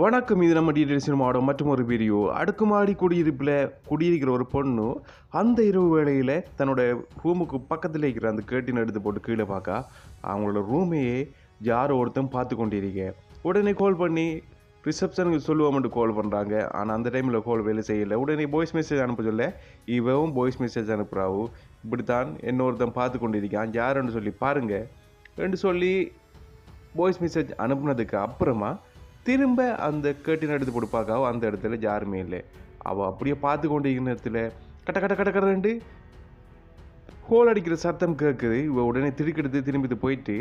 வணக்கம் இது நம்ம டீடைல்ஸ் மாவட்டம் மற்றும் ஒரு வீடியோ. அடுக்குமாடி குடியிருப்பில் குடியிருக்கிற ஒரு பொண்ணு அந்த இரவு வேளையில் தன்னோட ரூமுக்கு பக்கத்தில் இருக்கிற அந்த கேட்டின் எடுத்து போட்டு கீழே பார்க்க அவங்களோட ரூமையே யாரோ ஒருத்தன் பார்த்து கொண்டிருக்க. உடனே கால் பண்ணி ரிசப்ஷனுக்கு சொல்லுவோம்ட்டு கால் பண்ணுறாங்க ஆனால் அந்த டைமில் கால் வேலை செய்யலை. உடனே வாய்ஸ் மெசேஜ் அனுப்ப சொல்ல இவவும் வாய்ஸ் மெசேஜ் அனுப்புகிறாவும் இப்படித்தான் இன்னொருத்தன் பார்த்து கொண்டிருக்கான் யாருன்னு சொல்லி பாருங்கள் என்று சொல்லி வாய்ஸ் மெசேஜ் அனுப்புனதுக்கு அப்புறமா திரும்ப அந்த கேட்டின் எடுத்து கொடுப்பாக்காவோ அந்த இடத்துல யாருமே இல்லை. அவள் அப்படியே பார்த்து கொண்டு இருக்கிற நேரத்தில் கட்ட கட்ட கட்ட கடண்டு ஹோல் அடிக்கிற சத்தம் கேட்குது. இவ உடனே திருக்கெடுத்து திரும்பிட்டு போயிட்டு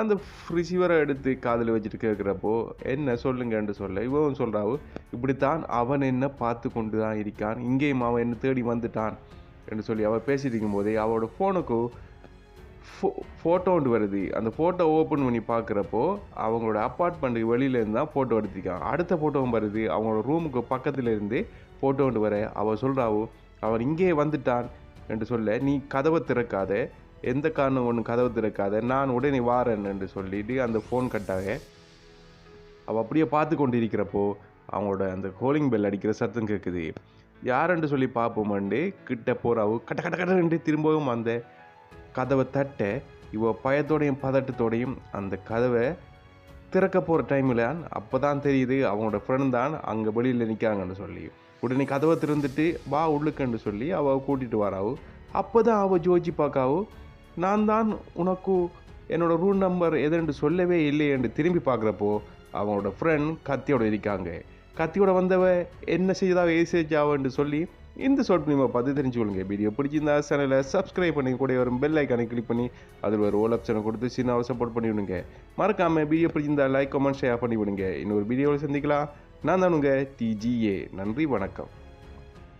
அந்த ரிசீவரை எடுத்து காதில் வச்சுட்டு கேட்குறப்போ என்ன சொல்லுங்கன்னு சொல்ல இவன் சொல்கிறாவு இப்படித்தான் அவன் என்ன பார்த்து கொண்டு தான் இருக்கான். இங்கேயும் அவன் என்ன தேடி வந்துட்டான்? என்று சொல்லி அவள் பேசிட்டு இருக்கும்போதே அவளோட ஃபோனுக்கு ஃபோ ஃபோட்டோன்ட்டு வருது. அந்த ஃபோட்டோ ஓப்பன் பண்ணி பார்க்குறப்போ அவங்களோட அப்பார்ட்மெண்ட்டுக்கு வெளியிலேருந்து தான் ஃபோட்டோ எடுத்திருக்காங்க. அடுத்த ஃபோட்டோவும் வருது. அவங்களோட ரூமுக்கு பக்கத்தில் இருந்து ஃபோட்டோ வர அவள் சொல்கிறாவோ அவன் இங்கே வந்துட்டான் என்று சொல்ல நீ கதவை திறக்காத. எந்த காரணம் ஒன்று கதவை திறக்காத. நான் உடனே வாரேன் என்று சொல்லிட்டு அந்த ஃபோன் கட்டாக அவள் அப்படியே பார்த்து கொண்டு இருக்கிறப்போ அவங்களோட அந்த கோலிங் பெல் அடிக்கிற சத்தம் கேட்குது யாருன்னு சொல்லி பார்ப்போமாண்டு கிட்ட போகிறாவோ கட்ட கட்ட கட்டன்ட்டு திரும்பவும் அந்த கதவை தட்ட இவ பயத்தோடையும் பதட்டத்தோடையும் அந்த கதவை திறக்க போகிற டைமில் அப்போ தான் தெரியுது அவங்களோட ஃப்ரெண்ட் தான் அங்கே வெளியில் நிற்கிறாங்கன்னு சொல்லி. உடனே கதவை திறந்துட்டு வா உள்ளுக்குன்னு சொல்லி அவள் கூட்டிகிட்டு வராவு. அப்போ தான் அவள் ஜோஜி பார்க்காவோ நான் தான் உனக்கு என்னோட ரூம் நம்பர் எதுன்னு சொல்லவே இல்லையென்று திரும்பி பார்க்குறப்போ அவங்களோட ஃப்ரெண்ட் கத்தியோட இருக்காங்க. கத்தியோட வந்தவ என்ன செய்தா ஏசேஜாவன்னு சொல்லி இந்த ஷார்ட் ஃபிலிமை பார்த்து தெரிஞ்சு கொள்ளுங்க வீடியோ பிடிச்சிருந்தா சேனலை சப்ஸ்கிரைப் பண்ணி கூட வரும் பெல் ஐக்கானை கிளிக் பண்ணி அதில் ஒரு ஓல் ஆப்ஷனை கொடுத்து சின்ன சப்போர்ட் பண்ணி விடுங்க மறக்காமல் வீடியோ பிடிச்சிருந்தா லைக் கமெண்ட் ஷேர் பண்ணி விடுங்க இன்னொரு வீடியோவில் சந்திக்கலாம். நான் தான் உங்கள் டிஜிஏ நன்றி வணக்கம்.